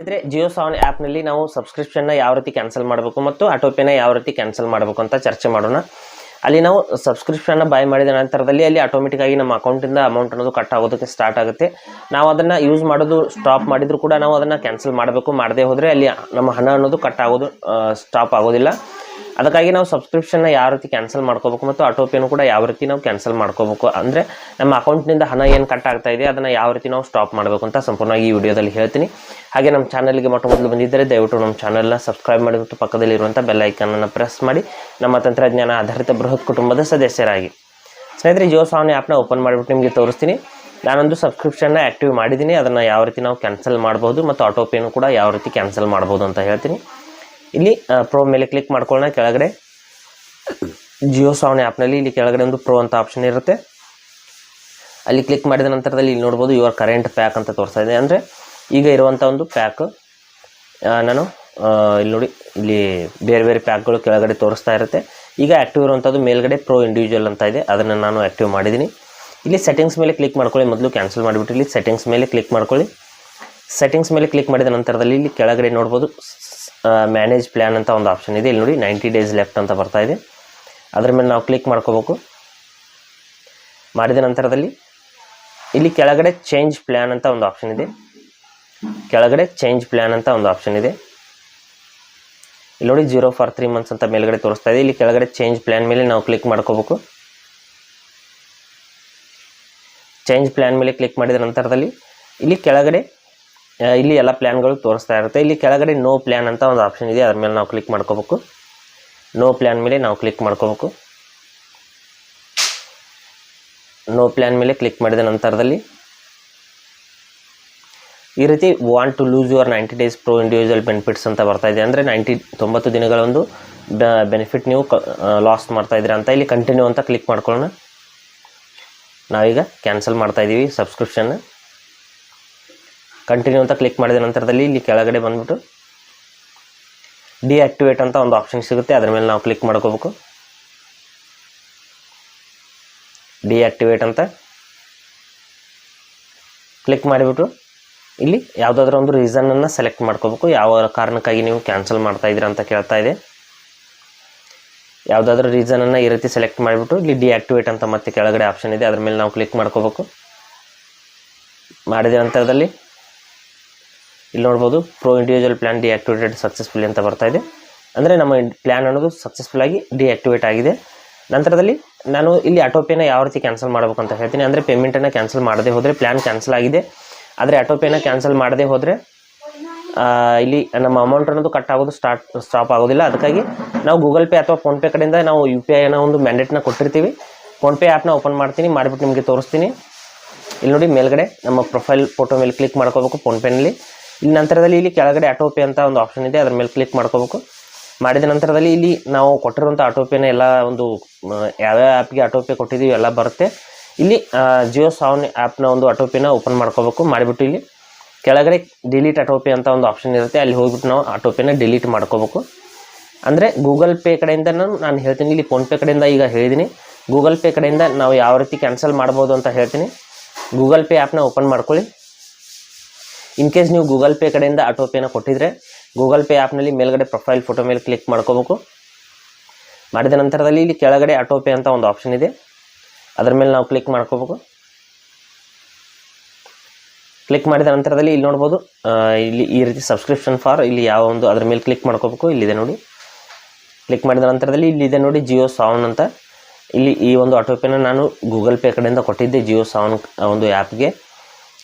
ಇದ್ರೆ ಜಿಯೋ ಸಾವನ್ ಆ್ಯಪ್ನಲ್ಲಿ ನಾವು ಸಬ್ಸ್ಕ್ರಿಪ್ಷನ್ನ ಯಾವ ರೀತಿ ಕ್ಯಾನ್ಸಲ್ ಮಾಡಬೇಕು ಮತ್ತು ಆಟೋಪೇನ ಯಾವ ರೀತಿ ಕ್ಯಾನ್ಸಲ್ ಮಾಡಬೇಕು ಅಂತ ಚರ್ಚೆ ಮಾಡೋಣ. ಅಲ್ಲಿ ನಾವು ಸಬ್ಸ್ಕ್ರಿಪ್ಷನ್ನ ಬೈ ಮಾಡಿದ ನಂತರದಲ್ಲಿ ಅಲ್ಲಿ ಆಟೋಮೆಟಿಕ್ ಆಗಿ ನಮ್ಮ ಅಕೌಂಟಿಂದ ಅಮೌಂಟ್ ಅನ್ನೋದು ಕಟ್ ಆಗೋದಕ್ಕೆ ಸ್ಟಾರ್ಟ್ ಆಗುತ್ತೆ. ನಾವು ಅದನ್ನು ಯೂಸ್ ಮಾಡೋದು ಸ್ಟಾಪ್ ಮಾಡಿದರೂ ಕೂಡ ನಾವು ಅದನ್ನು ಕ್ಯಾನ್ಸಲ್ ಮಾಡಬೇಕು, ಮಾಡದೇ ಹೋದರೆ ಅಲ್ಲಿ ನಮ್ಮ ಹಣ ಅನ್ನೋದು ಕಟ್ ಆಗೋದು ಸ್ಟಾಪ್ ಆಗೋದಿಲ್ಲ. ಅದಕ್ಕಾಗಿ ನಾವು ಸಬ್ಸ್ಕ್ರಿಪ್ಷನ್ನ ಯಾವ ರೀತಿ ಕ್ಯಾನ್ಸಲ್ ಮಾಡ್ಕೋಬೇಕು ಮತ್ತು ಆಟೋಪೇನು ಕೂಡ ಯಾವ ರೀತಿ ನಾವು ಕ್ಯಾನ್ಸಲ್ ಮಾಡ್ಕೋಬೇಕು ಅಂದರೆ ನಮ್ಮ ಅಕೌಂಟ್ನಿಂದ ಹಣ ಏನು ಕಟ್ ಆಗ್ತಾ ಇದೆ ಅದನ್ನು ಯಾವ ರೀತಿ ನಾವು ಸ್ಟಾಪ್ ಮಾಡಬೇಕು ಅಂತ ಸಂಪೂರ್ಣವಾಗಿ ಈ ವಿಡಿಯೋದಲ್ಲಿ ಹೇಳ್ತೀನಿ. ಹಾಗೆ ನಮ್ಮ ಚಾನಲ್ಗೆ ಮೊಟ್ಟ ಮೊದಲು ಬಂದಿದ್ದರೆ ದಯವಿಟ್ಟು ನಮ್ಮ ಚಾನಲ್ನ ಸಬ್ಸ್ಕ್ರೈಬ್ ಮಾಡಿಬಿಟ್ಟು ಪಕ್ಕದಲ್ಲಿರುವಂಥ ಬೆಲ್ ಐಕನನ್ನು ಪ್ರೆಸ್ ಮಾಡಿ. ನಮ್ಮ ತಂತ್ರಜ್ಞಾನ ಆಧಾರಿತ ಬೃಹತ್ ಕುಟುಂಬದ ಸದಸ್ಯರಾಗಿ. ಸ್ನೇಹಿತರೆ ಜಿಯೋ ಸಾವನ್ ಆ್ಯಪ್ನ ಓಪನ್ ಮಾಡಿಬಿಟ್ಟು ನಿಮಗೆ ತೋರಿಸ್ತೀನಿ. ನಾನೊಂದು ಸಬ್ಸ್ಕ್ರಿಪ್ಷನ್ನ ಆ್ಯಕ್ಟಿವ್ ಮಾಡಿದ್ದೀನಿ. ಅದನ್ನು ಯಾವ ರೀತಿ ನಾವು ಕ್ಯಾನ್ಸಲ್ ಮಾಡ್ಬೋದು ಮತ್ತು ಆಟೋಪೇನು ಕೂಡ ಯಾವ ರೀತಿ ಕ್ಯಾನ್ಸಲ್ ಮಾಡ್ಬೋದು ಅಂತ ಹೇಳ್ತೀನಿ. ಇಲ್ಲಿ ಪ್ರೋ ಮೇಲೆ ಕ್ಲಿಕ್ ಮಾಡ್ಕೊಳ್ಳೋಣ. ಕೆಳಗಡೆ ಜಿಯೋ ಸಾವನ್ ಆ್ಯಪ್ನಲ್ಲಿ ಇಲ್ಲಿ ಕೆಳಗಡೆ ಒಂದು ಪ್ರೋ ಅಂತ ಆಪ್ಷನ್ ಇರುತ್ತೆ. ಅಲ್ಲಿ ಕ್ಲಿಕ್ ಮಾಡಿದ ನಂತರದಲ್ಲಿ ಇಲ್ಲಿ ನೋಡ್ಬೋದು ಯುವರ್ ಕರೆಂಟ್ ಪ್ಯಾಕ್ ಅಂತ ತೋರಿಸ್ತಾ ಇದೆ. ಅಂದರೆ ಈಗ ಇರುವಂಥ ಒಂದು ಪ್ಯಾಕ್ ನಾನು ಇಲ್ಲಿ ನೋಡಿ, ಇಲ್ಲಿ ಬೇರೆ ಬೇರೆ ಪ್ಯಾಕ್ಗಳು ಕೆಳಗಡೆ ತೋರಿಸ್ತಾ ಇರುತ್ತೆ. ಈಗ ಆ್ಯಕ್ಟಿವ್ ಇರುವಂಥದ್ದು ಮೇಲ್ಗಡೆ ಪ್ರೋ ಇಂಡಿವಿಜುವಲ್ ಅಂತ ಇದೆ. ಅದನ್ನು ನಾನು ಆ್ಯಕ್ಟಿವ್ ಮಾಡಿದ್ದೀನಿ. ಇಲ್ಲಿ ಸೆಟ್ಟಿಂಗ್ಸ್ ಮೇಲೆ ಕ್ಲಿಕ್ ಮಾಡ್ಕೊಳ್ಳಿ. ಮೊದಲು ಕ್ಯಾನ್ಸಲ್ ಮಾಡಿಬಿಟ್ಟು ಇಲ್ಲಿ ಸೆಟ್ಟಿಂಗ್ಸ್ ಮೇಲೆ ಕ್ಲಿಕ್ ಮಾಡ್ಕೊಳ್ಳಿ. ಸೆಟ್ಟಿಂಗ್ಸ್ ಮೇಲೆ ಕ್ಲಿಕ್ ಮಾಡಿದ ನಂತರದಲ್ಲಿ ಇಲ್ಲಿ ಕೆಳಗಡೆ ನೋಡ್ಬೋದು ಮ್ಯಾನೇಜ್ ಪ್ಲ್ಯಾನ್ ಅಂತ ಒಂದು ಆಪ್ಷನ್ ಇದೆ. ಇಲ್ಲಿ ನೋಡಿ ನೈಂಟಿ ಡೇಸ್ ಲೆಫ್ಟ್ ಅಂತ ಬರ್ತಾ ಇದೆ. ಅದ್ರ ಮೇಲೆ ನಾವು ಕ್ಲಿಕ್ ಮಾಡ್ಕೋಬೇಕು. ಮಾಡಿದ ನಂತರದಲ್ಲಿ ಇಲ್ಲಿ ಕೆಳಗಡೆ ಚೇಂಜ್ ಪ್ಲ್ಯಾನ್ ಅಂತ ಒಂದು ಆಪ್ಷನ್ ಇದೆ. ಕೆಳಗಡೆ ಚೇಂಜ್ ಪ್ಲ್ಯಾನ್ ಅಂತ ಒಂದು ಆಪ್ಷನ್ ಇದೆ. ಇಲ್ಲಿ ನೋಡಿ ಜೀರೋ ಫಾರ್ ತ್ರೀ ಮಂತ್ಸ್ ಅಂತ ಮೇಲ್ಗಡೆ ತೋರಿಸ್ತಾ ಇದೆ. ಇಲ್ಲಿ ಕೆಳಗಡೆ ಚೇಂಜ್ ಪ್ಲ್ಯಾನ್ ಮೇಲೆ ನಾವು ಕ್ಲಿಕ್ ಮಾಡ್ಕೋಬೇಕು. ಚೇಂಜ್ ಪ್ಲ್ಯಾನ್ ಮೇಲೆ ಕ್ಲಿಕ್ ಮಾಡಿದ ನಂತರದಲ್ಲಿ ಇಲ್ಲಿ ಕೆಳಗಡೆ ಇಲ್ಲಿ ಎಲ್ಲ ಪ್ಲ್ಯಾನ್ಗಳು ತೋರಿಸ್ತಾ ಇರುತ್ತೆ. ಇಲ್ಲಿ ಕೆಳಗಡೆ ನೋ ಪ್ಲ್ಯಾನ್ ಅಂತ ಒಂದು ಆಪ್ಷನ್ ಇದೆ. ಅದ್ರ ಮೇಲೆ ನಾವು ಕ್ಲಿಕ್ ಮಾಡ್ಕೋಬೇಕು. ನೋ ಪ್ಲ್ಯಾನ್ ಮೇಲೆ ನಾವು ಕ್ಲಿಕ್ ಮಾಡ್ಕೋಬೇಕು. ನೋ ಪ್ಲ್ಯಾನ್ ಮೇಲೆ ಕ್ಲಿಕ್ ಮಾಡಿದ ನಂತರದಲ್ಲಿ ಈ ರೀತಿ want to lose your ninety days pro individual benefits ಅಂತ ಬರ್ತಾ ಇದೆ. ಅಂದರೆ ನೈಂಟಿ ತೊಂಬತ್ತು ದಿನಗಳ ಒಂದು ಬೆನಿಫಿಟ್ ನೀವು ಲಾಸ್ ಮಾಡ್ತಾ ಇದ್ದೀರಾ ಅಂತ ಇಲ್ಲಿ ಕಂಟಿನ್ಯೂ ಅಂತ ಕ್ಲಿಕ್ ಮಾಡ್ಕೊಳ್ಳೋಣ. ನಾವೀಗ ಕ್ಯಾನ್ಸಲ್ ಮಾಡ್ತಾ ಇದ್ದೀವಿ ಸಬ್ಸ್ಕ್ರಿಪ್ಷನ್ ಕಂಟಿನ್ಯೂ ಅಂತ ಕ್ಲಿಕ್ ಮಾಡಿದ ನಂತರದಲ್ಲಿ ಇಲ್ಲಿ ಕೆಳಗಡೆ ಬಂದ್ಬಿಟ್ಟು ಡಿಆಕ್ಟಿವೇಟ್ ಅಂತ ಒಂದು ಆಪ್ಷನ್ ಸಿಗುತ್ತೆ. ಅದರ ಮೇಲೆ ನಾವು ಕ್ಲಿಕ್ ಮಾಡ್ಕೋಬೇಕು. ಡಿಆಕ್ಟಿವೇಟ್ ಅಂತ ಕ್ಲಿಕ್ ಮಾಡಿಬಿಟ್ಟು ಇಲ್ಲಿ ಯಾವುದಾದ್ರೂ ಒಂದು ರೀಸನನ್ನು ಸೆಲೆಕ್ಟ್ ಮಾಡ್ಕೋಬೇಕು. ಯಾವ ಕಾರಣಕ್ಕಾಗಿ ನೀವು ಕ್ಯಾನ್ಸಲ್ ಮಾಡ್ತಾ ಇದ್ದೀರಾ ಅಂತ ಕೇಳ್ತಾ ಇದೆ. ಯಾವುದಾದ್ರೂ ರೀಸನನ್ನು ಈ ರೀತಿ ಸೆಲೆಕ್ಟ್ ಮಾಡಿಬಿಟ್ಟು ಇಲ್ಲಿ ಡಿಆಕ್ಟಿವೇಟ್ ಅಂತ ಮತ್ತೆ ಕೆಳಗಡೆ ಆಪ್ಷನ್ ಇದೆ. ಅದ್ರ ಮೇಲೆ ನಾವು ಕ್ಲಿಕ್ ಮಾಡ್ಕೋಬೇಕು. ಮಾಡಿದ ನಂತರದಲ್ಲಿ ಇಲ್ಲಿ ನೋಡ್ಬೋದು pro individual plan deactivated successful ಅಂತ ಬರ್ತಾ ಇದೆ. ಅಂದರೆ ನಮ್ಮ ಪ್ಲ್ಯಾನ್ ಅನ್ನೋದು ಸಕ್ಸಸ್ಫುಲ್ ಆಗಿ ಡಿಆಕ್ಟಿವೇಟ್ ಆಗಿದೆ. ನಂತರದಲ್ಲಿ ನಾನು ಇಲ್ಲಿ ಆಟೋಪೇನ ಯಾವ ರೀತಿ ಕ್ಯಾನ್ಸಲ್ ಮಾಡಬೇಕು ಅಂತ ಹೇಳ್ತೀನಿ. ಅಂದರೆ ಪೇಮೆಂಟನ್ನು ಕ್ಯಾನ್ಸಲ್ ಮಾಡದೆ ಹೋದರೆ ಪ್ಲ್ಯಾನ್ ಕ್ಯಾನ್ಸಲ್ ಆಗಿದೆ. ಆದರೆ ಆಟೋಪೇನ ಕ್ಯಾನ್ಸಲ್ ಮಾಡದೆ ಹೋದರೆ ಇಲ್ಲಿ ನಮ್ಮ ಅಮೌಂಟ್ ಅನ್ನೋದು ಕಟ್ ಆಗೋದು ಸ್ಟಾರ್ಟ್ ಸ್ಟಾಪ್ ಆಗೋದಿಲ್ಲ. ಅದಕ್ಕಾಗಿ ನಾವು ಗೂಗಲ್ ಪೇ ಅಥವಾ ಫೋನ್ಪೇ ಕಡೆಯಿಂದ ನಾವು ಯು ಪಿ ಐನ ಒಂದು ಮ್ಯಾಂಡೇಟ್ನ ಕೊಟ್ಟಿರ್ತೀವಿ. ಫೋನ್ಪೇ ಆ್ಯಪ್ನ ಓಪನ್ ಮಾಡ್ತೀನಿ, ಮಾಡಿಬಿಟ್ಟು ನಿಮಗೆ ತೋರಿಸ್ತೀನಿ. ಇಲ್ಲಿ ನೋಡಿ ಮೇಲ್ಗಡೆ ನಮ್ಮ ಪ್ರೊಫೈಲ್ ಫೋಟೋ ಮೇಲೆ ಕ್ಲಿಕ್ ಮಾಡ್ಕೋಬೇಕು ಫೋನ್ಪೇನಲ್ಲಿ ನಂತರದಲ್ಲಿ ಇಲ್ಲಿ ಕೆಳಗಡೆ ಆಟೋ ಪೇ ಅಂತ ಒಂದು ಆಪ್ಷನ್ ಇದೆ, ಅದ್ರ ಮೇಲೆ ಕ್ಲಿಕ್ ಮಾಡ್ಕೋಬೇಕು. ಮಾಡಿದ ನಂತರದಲ್ಲಿ ಇಲ್ಲಿ ನಾವು ಕೊಟ್ಟಿರುವಂಥ ಆಟೋಪೇನ ಎಲ್ಲ ಒಂದು ಯಾವ್ಯಾವ ಆ್ಯಪ್ಗೆ ಆಟೋಪೇ ಕೊಟ್ಟಿದ್ದೀವಿ ಎಲ್ಲ ಬರುತ್ತೆ. ಇಲ್ಲಿ ಜಿಯೋ ಸಾವನ್ ಆ್ಯಪ್ನ ಒಂದು ಆಟೋಪೇನ ಓಪನ್ ಮಾಡ್ಕೋಬೇಕು. ಮಾಡಿಬಿಟ್ಟು ಇಲ್ಲಿ ಕೆಳಗಡೆ ಡಿಲೀಟ್ ಆಟೋಪೇ ಅಂತ ಒಂದು ಆಪ್ಷನ್ ಇರುತ್ತೆ. ಅಲ್ಲಿ ಹೋಗ್ಬಿಟ್ಟು ನಾವು ಆಟೋಪೇನ ಡಿಲೀಟ್ ಮಾಡ್ಕೋಬೇಕು. ಅಂದರೆ ಗೂಗಲ್ ಪೇ ಕಡೆಯಿಂದ ನಾನು ಹೇಳ್ತೀನಿ, ಇಲ್ಲಿ ಫೋನ್ಪೇ ಕಡೆಯಿಂದ ಈಗ ಹೇಳಿದ್ದೀನಿ ಗೂಗಲ್ ಪೇ ಕಡೆಯಿಂದ ನಾವು ಯಾವ ರೀತಿ ಕ್ಯಾನ್ಸಲ್ ಮಾಡ್ಬೋದು ಅಂತ ಹೇಳ್ತೀನಿ. ಗೂಗಲ್ ಪೇ ಆ್ಯಪ್ನ ಓಪನ್ ಮಾಡ್ಕೊಳ್ಳಿ. ಇನ್ ಕೇಸ್ ನೀವು ಗೂಗಲ್ ಪೇ ಕಡೆಯಿಂದ ಆಟೋ ಪೇನ ಕೊಟ್ಟಿದ್ರೆ ಗೂಗಲ್ ಪೇ ಆ್ಯಪ್ನಲ್ಲಿ ಮೇಲ್ಗಡೆ ಪ್ರೊಫೈಲ್ ಫೋಟೋ ಮೇಲೆ ಕ್ಲಿಕ್ ಮಾಡ್ಕೋಬೇಕು. ಮಾಡಿದ ನಂತರದಲ್ಲಿ ಇಲ್ಲಿ ಕೆಳಗಡೆ ಆಟೋ ಪೇ ಅಂತ ಒಂದು ಆಪ್ಷನ್ ಇದೆ. ಅದರ ಮೇಲೆ ನಾವು ಕ್ಲಿಕ್ ಮಾಡ್ಕೋಬೇಕು. ಕ್ಲಿಕ್ ಮಾಡಿದ ನಂತರದಲ್ಲಿ ಇಲ್ಲಿ ನೋಡ್ಬೋದು ಇಲ್ಲಿ ಈ ರೀತಿ ಸಬ್ಸ್ಕ್ರಿಪ್ಷನ್ ಫಾರ್ ಇಲ್ಲಿ ಯಾವ ಒಂದು ಅದ್ರ ಮೇಲೆ ಕ್ಲಿಕ್ ಮಾಡ್ಕೋಬೇಕು. ಇಲ್ಲಿದೆ ನೋಡಿ. ಕ್ಲಿಕ್ ಮಾಡಿದ ನಂತರದಲ್ಲಿ ಇಲ್ಲಿದೆ ನೋಡಿ ಜಿಯೋ ಸಾವನ್ ಅಂತ. ಇಲ್ಲಿ ಈ ಒಂದು ಆಟೋ ಪೇನ ನಾನು ಗೂಗಲ್ ಪೇ ಕಡೆಯಿಂದ ಕೊಟ್ಟಿದ್ದೆ ಜಿಯೋ ಸಾವನ್ ಒಂದು ಆ್ಯಪ್ಗೆ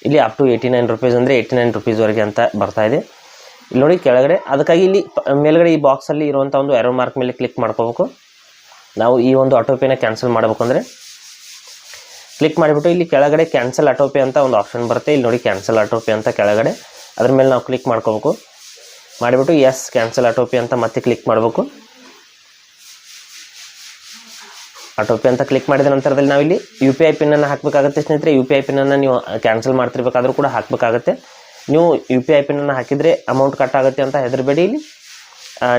ಇಲ್ಲಿ up to eighty nine rupees ಅಂದರೆ ಏಯ್ಟಿ ನೈನ್ ರುಪೀಸ್ವರೆಗೆ ಅಂತ ಬರ್ತಾ ಇದೆ. ಇಲ್ಲಿ ನೋಡಿ ಕೆಳಗಡೆ, ಅದಕ್ಕಾಗಿ ಇಲ್ಲಿ ಮೇಲ್ಗಡೆ ಈ ಬಾಕ್ಸಲ್ಲಿ ಇರುವಂಥ ಒಂದು ಎರೋ ಮಾರ್ಕ್ ಮೇಲೆ ಕ್ಲಿಕ್ ಮಾಡ್ಕೋಬೇಕು. ನಾವು ಈ ಒಂದು ಆಟೋಪೇನ ಕ್ಯಾನ್ಸಲ್ ಮಾಡಬೇಕಂದ್ರೆ ಕ್ಲಿಕ್ ಮಾಡಿಬಿಟ್ಟು ಇಲ್ಲಿ ಕೆಳಗಡೆ ಕ್ಯಾನ್ಸಲ್ ಆಟೋಪೇ ಅಂತ ಒಂದು ಆಪ್ಷನ್ ಬರುತ್ತೆ. ಇಲ್ಲಿ ನೋಡಿ ಕ್ಯಾನ್ಸಲ್ ಆಟೋಪೇ ಅಂತ ಕೆಳಗಡೆ. ಅದ್ರ ಮೇಲೆ ನಾವು ಕ್ಲಿಕ್ ಮಾಡ್ಕೋಬೇಕು. ಮಾಡಿಬಿಟ್ಟು ಎಸ್ ಕ್ಯಾನ್ಸಲ್ ಆಟೋಪೇ ಅಂತ ಮತ್ತೆ ಕ್ಲಿಕ್ ಮಾಡಬೇಕು. ಆಟೋಪೇ ಅಂತ ಕ್ಲಿಕ್ ಮಾಡಿದ ನಂತರದಲ್ಲಿ ನಾವಿಲ್ಲಿ ಯು ಪಿ ಐ ಪಿನ್ನನ್ನು ಹಾಕಬೇಕಾಗುತ್ತೆ ಸ್ನೇಹಿತರೆ. ಯು ಪಿ ಐ ಪಿನ್ನನ್ನು ನೀವು ಕ್ಯಾನ್ಸಲ್ ಮಾಡ್ತಿರ್ಬೇಕಾದ್ರೂ ಕೂಡ ಹಾಕಬೇಕಾಗತ್ತೆ. ನೀವು ಯು ಪಿ ಐ ಪಿನ್ನನ್ನು ಹಾಕಿದರೆ ಅಮೌಂಟ್ ಕಟ್ ಆಗುತ್ತೆ ಅಂತ ಹೆದರಬೇಡಿ. ಇಲ್ಲಿ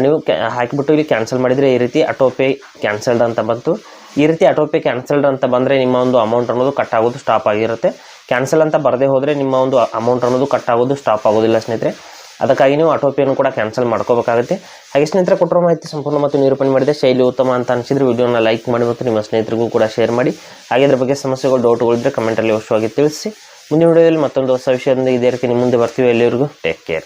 ನೀವು ಕ್ಯಾ ಹಾಕಿಬಿಟ್ಟು ಇಲ್ಲಿ ಕ್ಯಾನ್ಸಲ್ ಮಾಡಿದರೆ ಈ ರೀತಿ ಆಟೋಪೇ ಕ್ಯಾನ್ಸಲ್ಡ್ ಅಂತ ಬಂತು. ಈ ರೀತಿ ಆಟೋಪೇ ಕ್ಯಾನ್ಸಲ್ಡ್ ಅಂತ ಬಂದರೆ ನಿಮ್ಮ ಒಂದು ಅಮೌಂಟ್ ಅನ್ನೋದು ಕಟ್ ಆಗೋದು ಸ್ಟಾಪ್ ಆಗಿರುತ್ತೆ. ಕ್ಯಾನ್ಸಲ್ ಅಂತ ಬರದೇ ಹೋದರೆ ನಿಮ್ಮ ಒಂದು ಅಮೌಂಟ್ ಅನ್ನೋದು ಕಟ್ ಆಗೋದು ಸ್ಟಾಪ್ ಆಗೋದಿಲ್ಲ ಸ್ನೇಹಿತರೆ. ಅದಕ್ಕಾಗಿ ನೀವು ಆಟೋಪೇಯನ್ನು ಕೂಡ ಕ್ಯಾನ್ಸಲ್ ಮಾಡ್ಕೋಬೇಕಾಗುತ್ತೆ. ಹಾಗೆ ಸ್ನೇಹಿತರೆ, ಕೊಟ್ಟಿರೋ ಮಾಹಿತಿ ಸಂಪೂರ್ಣ ಮತ್ತು ನಿರೂಪಣೆ ಮಾಡಿದೆ ಶೈಲಿ ಉತ್ತಮ ಅಂತ ಅನಿಸಿದ್ರೆ ವಿಡಿಯೋನ ಲೈಕ್ ಮಾಡಿ ಮತ್ತು ನಿಮ್ಮ ಸ್ನೇಹಿತರಿಗೂ ಕೂಡ ಶೇರ್ ಮಾಡಿ. ಹಾಗೆ ಇದ್ರ ಬಗ್ಗೆ ಸಮಸ್ಯೆಗಳು ಡೌಟ್ಗಳಿದ್ರೆ ಕಮೆಂಟಲ್ಲಿ ಅವಶ್ಯವಾಗಿ ತಿಳಿಸಿ. ಮುಂದಿನ ವಿಡಿಯೋದಲ್ಲಿ ಮತ್ತೊಂದು ಹೊಸ ವಿಷಯದಿಂದ ಇದೇ ರೀತಿ ನಿಮ್ಮ ಮುಂದೆ ಬರ್ತೀವಿ. ಎಲ್ಲಿವರೆಗೂ ಟೇಕ್ ಕೇರ್